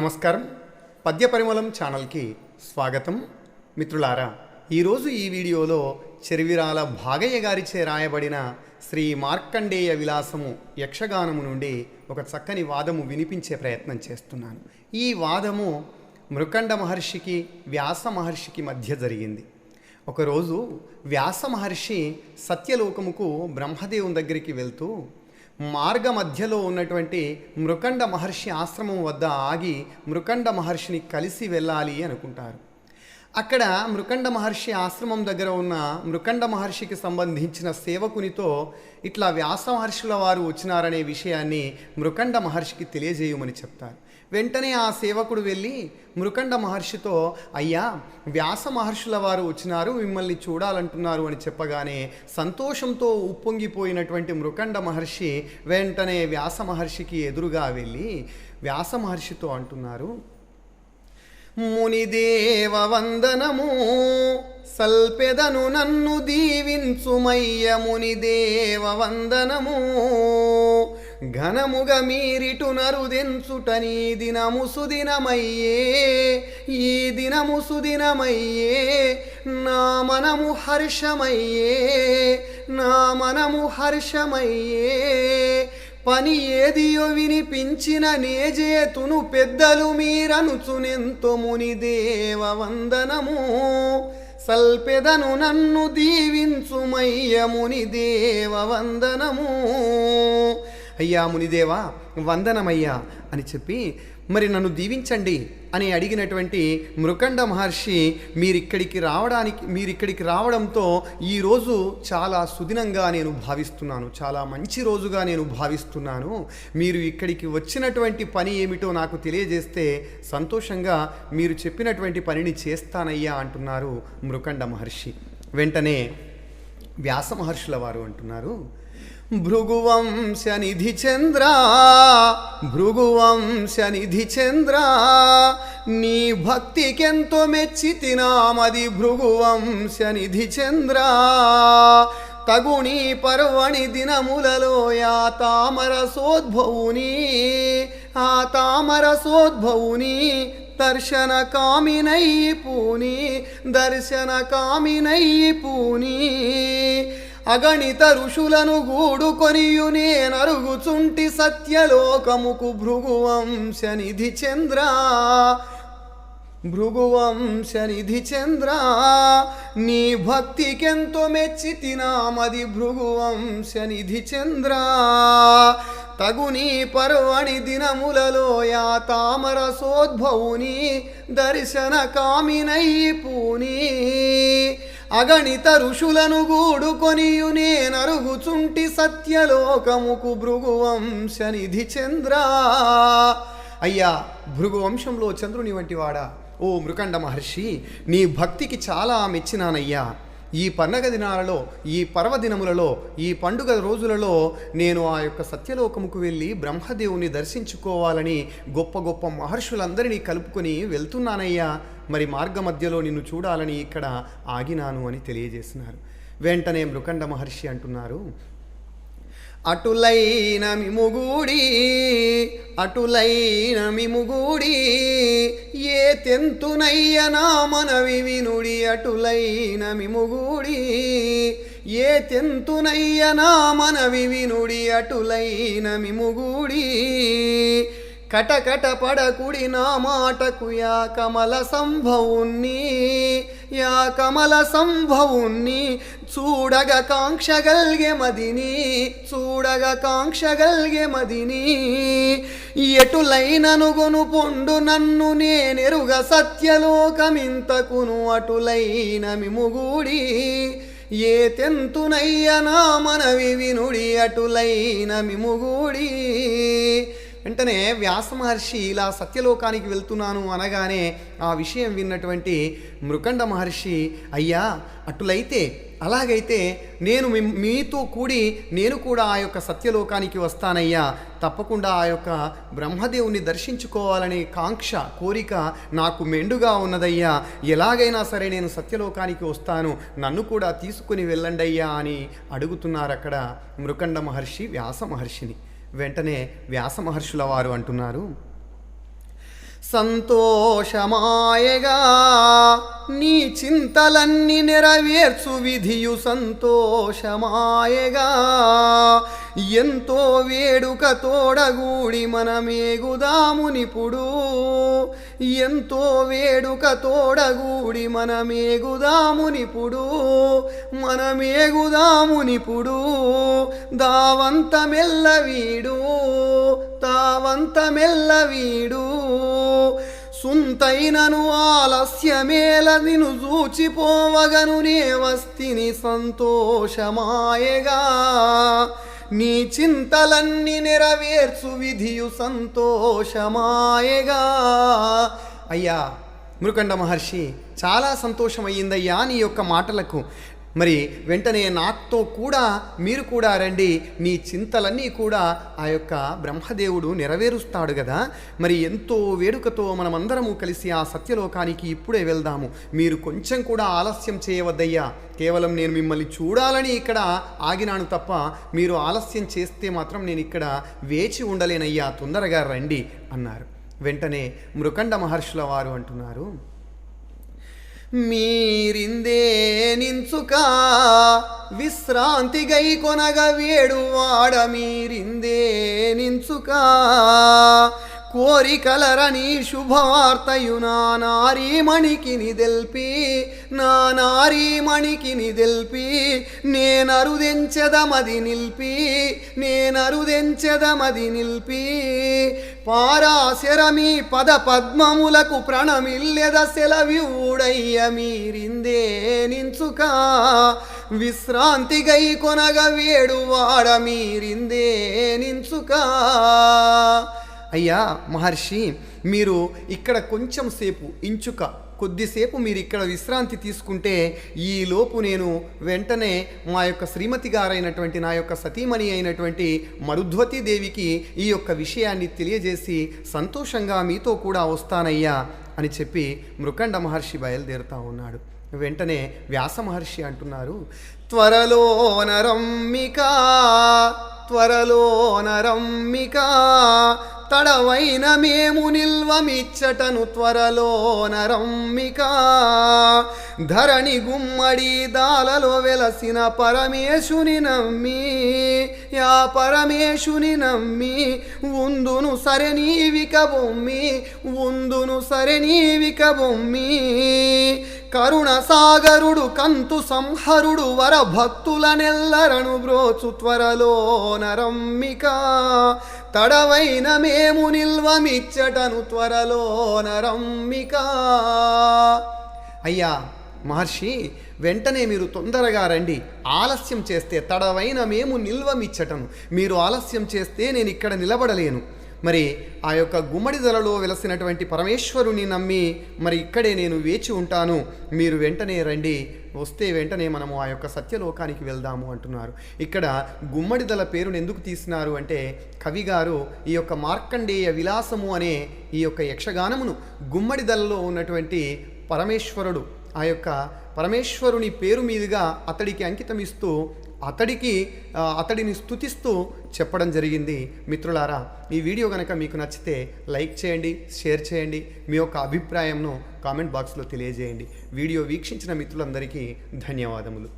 నమస్కారం. పద్య పరిమళం ఛానల్కి స్వాగతం. మిత్రులారా ఈరోజు ఈ వీడియోలో చెరివిరాల భాగయ్య గారిచే రాయబడిన శ్రీ మార్కండేయ విలాసము యక్షగానము నుండి ఒక చక్కని వాదము వినిపించే ప్రయత్నం చేస్తున్నాను. ఈ వాదము మృకండ మహర్షికి వ్యాస మహర్షికి మధ్య జరిగింది. ఒకరోజు వ్యాస మహర్షి సత్యలోకముకు బ్రహ్మదేవుని దగ్గరికి వెళ్తూ మార్గ మధ్యలో ఉన్నటువంటి మృకండ మహర్షి ఆశ్రమం వద్ద ఆగి మృకండ మహర్షిని కలిసి వెళ్ళాలి అనుకుంటారు. అక్కడ మృకండ మహర్షి ఆశ్రమం దగ్గర ఉన్న మృకండ మహర్షికి సంబంధించిన సేవకునితో ఇట్లా వ్యాస మహర్షుల వారు వచ్చినారనే విషయాన్ని మృకండ మహర్షికి తెలియజేయమని చెప్తారు. వెంటనే ఆ సేవకుడు వెళ్ళి మృకండ మహర్షితో అయ్యా వ్యాస మహర్షుల వారు వచ్చినారు మిమ్మల్ని చూడాలంటున్నారు అని చెప్పగానే సంతోషంతో ఉప్పొంగిపోయినటువంటి మృకండ మహర్షి వెంటనే వ్యాస మహర్షికి ఎదురుగా వెళ్ళి వ్యాస మహర్షితో అంటున్నారు మునిదేవ వందనము సల్పెదను నన్ను దీవించుమయ్య మునిదేవ వందనము. ఘనముగ మీరిటు నరుదెంచుటని దినము సుదినమయ్యే ఈ దినము సుదినమయ్యే నా మనము హర్షమయ్యే నా మనము హర్షమయ్యే. పని ఏదియో వినిపించిన నేజేతును పెద్దలు మీరనుచునెంతో ముని దేవ వందనము. సల్పెదను నన్ను దీవించుమయ్య ముని దేవ వందనము. అయ్యా మునిదేవా వందనమయ్యా అని చెప్పి మరి నన్ను దీవించండి అని అడిగినటువంటి మృకండ మహర్షి మీరిక్కడికి రావడానికి మీరిక్కడికి రావడంతో ఈరోజు చాలా సుదినంగా నేను భావిస్తున్నాను చాలా మంచి రోజుగా నేను భావిస్తున్నాను. మీరు ఇక్కడికి వచ్చినటువంటి పని ఏమిటో నాకు తెలియజేస్తే సంతోషంగా మీరు చెప్పినటువంటి పనిని చేస్తానయ్యా అంటున్నారు మృకండ మహర్షి. వెంటనే వ్యాస మహర్షుల వారు అంటున్నారు భృగువంశ నిధి చంద్ర భృగువంశ నిధి చంద్ర నీ భక్తికెంతో మెచ్చి తినామది భృగువంశ నిధి చంద్ర తగుని పర్వణి దినములలో యా తామర సోద్భవుని ఆ తామర సోద్భవుని దర్శన కామినై పూని దర్శన కామినై పూని. అగణిత ఋషులను గూడుకొనియు నేనరుగుచుంటి సత్యలోకముకు భృగువంశ నిధి చంద్ర. భృగువంశ నిధి చంద్ర నీ భక్తికెంతో మెచ్చి తినామది భృగువంశ నిధి చంద్ర తగుని పర్వణి దినములలో యా తామర సోద్భవుని దర్శన కామినై పూనీ. అగణిత ఋషులను గూడుకొనియు నేనరుగుచుంటి సత్యలోకముకు భృగువంశనిధి చంద్ర. అయ్యా భృగువంశంలో చంద్రుని వంటివాడా ఓ మృకండ మహర్షి నీ భక్తికి చాలా మెచ్చినానయ్యా. ఈ పండగ దినాలలో ఈ పర్వదినములలో ఈ పండుగ రోజులలో నేను ఆ యొక్క సత్యలోకముకు వెళ్ళి బ్రహ్మదేవుని దర్శించుకోవాలని గొప్ప గొప్ప మహర్షులందరినీ కలుపుకొని వెళ్తున్నానయ్యా. మరి మార్గ మధ్యలో నిన్ను చూడాలని ఇక్కడ ఆగినాను అని తెలియజేసినారు వెంటనే మృకండ మహర్షి అంటున్నారు అటులైన మిముగూడి అటులైన మిముగూడి ఏ తెంతునయ్య నా మనవి వినుడి? అటులైన మిముగూడి ఏ తెంతునయ్య నా మనవి వినుడి? అటులైన మిముగూడి కటకట పడకుడి నా మాటకు యా కమల సంభవుణ్ణి యా కమల సంభవుణ్ణి చూడగ కాంక్ష గల్గే మదిని చూడగ కాంక్ష గల్గే మదిని. ఎటులైననుగొను పొండు నన్ను నేనెరుగ సత్యలోకమింతకును అటులైన మిముగూడి ఏ తెంతునయ్య నా మనవి వినుడి అటులైన మిముగూడి వెంటనే వ్యాస మహర్షి ఇలా సత్యలోకానికి వెళ్తున్నాను అనగానే ఆ విషయం విన్నటువంటి మృకండ మహర్షి అయ్యా అటులైతే అలాగైతే నేను మీతో కూడి నేను కూడా ఆ యొక్క సత్యలోకానికి వస్తానయ్యా. తప్పకుండా ఆ యొక్క బ్రహ్మదేవుని దర్శించుకోవాలనే కాంక్ష కోరిక నాకు మెండుగా ఉన్నదయ్యా. ఎలాగైనా సరే నేను సత్యలోకానికి వస్తాను. నన్ను కూడా తీసుకుని వెళ్ళండి అయ్యా అని అడుగుతున్నారు అక్కడ మృకండ మహర్షి వ్యాస మహర్షిని. వెంటనే వ్యాస మహర్షుల వారు అంటున్నారు సంతోషమాయగా నీ చింతలన్నీ నెరవేర్చు విధియు సంతోషమాయగా ఎంతో వేడుక తోడగూడి మనమేగుదామునిపుడు ఎంతో వేడుక తోడగూడి మనమేగుదామునిపుడు మనమేగుదామునిపుడు దావంత మెల్లవీడు తావంత మెల్లవీడు సుంతైనను ఆలస్యమేలదిను చూచిపోవగను నే వస్తిని సంతోషమాయగా. నీ చింతలన్నీ నెరవేర్చు విధియు సంతోషమాయగా. అయ్యా మృకండ మహర్షి చాలా సంతోషమయ్యిందయ్యా నీ యొక్క మాటలకు. మరి వెంటనే నాతో కూడా మీరు కూడా రండి మీ చింతలన్నీ కూడా ఆ యొక్క బ్రహ్మదేవుడు నెరవేరుస్తాడు కదా మరి ఎంతో వేడుకతో మనమందరము కలిసి ఆ సత్యలోకానికి ఇప్పుడే వెళ్దాము. మీరు కొంచెం కూడా ఆలస్యం చేయవద్దయ్యా. కేవలం నేను మిమ్మల్ని చూడాలని ఇక్కడ ఆగినాను తప్ప మీరు ఆలస్యం చేస్తే మాత్రం నేను ఇక్కడ వేచి ఉండలేనయ్యా. తొందరగా రండి అన్నారు. వెంటనే మృకండ మహర్షుల వారు అంటున్నారు. మీరిందే నించుక విశ్రాంతిగై కొనగ వేడువాడ మీరిందే నించుక కోరికలరని శుభవార్తయు నా నారీమణికి నిదెల్పి నా నారీమణికి నిదెల్పి నేనరుదెంచెదమది నిల్పి నేనరుదెంచెదమది నిల్పి. పారాశరమీ పద పద్మములకు ప్రణమిల్లెద సెలవివుడయ్య మీరిందే నించుక విశ్రాంతిగై కొనగ వేడువాడ మీరిందే నించుక. అయ్యా మహర్షి మీరు ఇక్కడ కొంచెం సేపు ఇంచుక కొద్దిసేపు మీరు ఇక్కడ విశ్రాంతి తీసుకుంటే ఈ లోపు నేను వెంటనే మా యొక్క శ్రీమతి గారైనటువంటి నా యొక్క సతీమణి అయినటువంటి మరుధ్వతి దేవికి ఈ యొక్క విషయాన్ని తెలియజేసి సంతోషంగా మీతో కూడా వస్తానయ్యా అని చెప్పి మృకండ మహర్షి బయలుదేరుతా ఉన్నాడు. వెంటనే వ్యాస మహర్షి అంటున్నారు త్వరలో నరమ్మిక త్వరలో నరమ్మిక తడవైన మేము నిల్వమిచ్చటను త్వరలో నరమ్మిక. ధరణి గుమ్మడి దాలలో వెలసిన పరమేశుని నమ్మి యా పరమేశుని నమ్మి ఉందును సరే నీవిక బొమ్మి ఉందును సరే నీవిక బొమ్మి. కరుణ సాగరుడు కంతు సంహరుడు వర భక్తులనెల్లరను బ్రోచు త్వరలో నరమ్మిక. తడవైన మేము నిల్వమిచ్చటను త్వరలో నరమ్మిక అయ్యా మహర్షి వెంటనే మీరు తొందరగా రండి. ఆలస్యం చేస్తే తడవైన మేము నిల్వమిచ్చటను. మీరు ఆలస్యం చేస్తే నేను ఇక్కడ నిలబడలేను. మరి ఆ యొక్క గుమ్మడిదలలో వెలసినటువంటి పరమేశ్వరుని నమ్మి మరి ఇక్కడే నేను వేచి ఉంటాను. మీరు వెంటనే రండి. వస్తే వెంటనే మనము ఆ యొక్క సత్యలోకానికి వెళ్దాము అంటున్నారు. ఇక్కడ గుమ్మడిదల పేరును ఎందుకు తీసినారు అంటే కవి గారు ఈ యొక్క మార్కండేయ విలాసము అనే ఈ యొక్క యక్షగానమును గుమ్మడిదలలో ఉన్నటువంటి పరమేశ్వరుడు ఆ యొక్క పరమేశ్వరుని పేరు మీదుగా అతడికి అంకితం ఇస్తూ అతడికి అతడిని స్తుతిస్తూ చెప్పడం జరిగింది. మిత్రులారా ఈ వీడియో కనుక మీకు నచ్చితే లైక్ చేయండి షేర్ చేయండి మీ యొక్క అభిప్రాయంను కామెంట్ బాక్స్లో తెలియజేయండి. వీడియో వీక్షించిన మిత్రులందరికీ ధన్యవాదములు.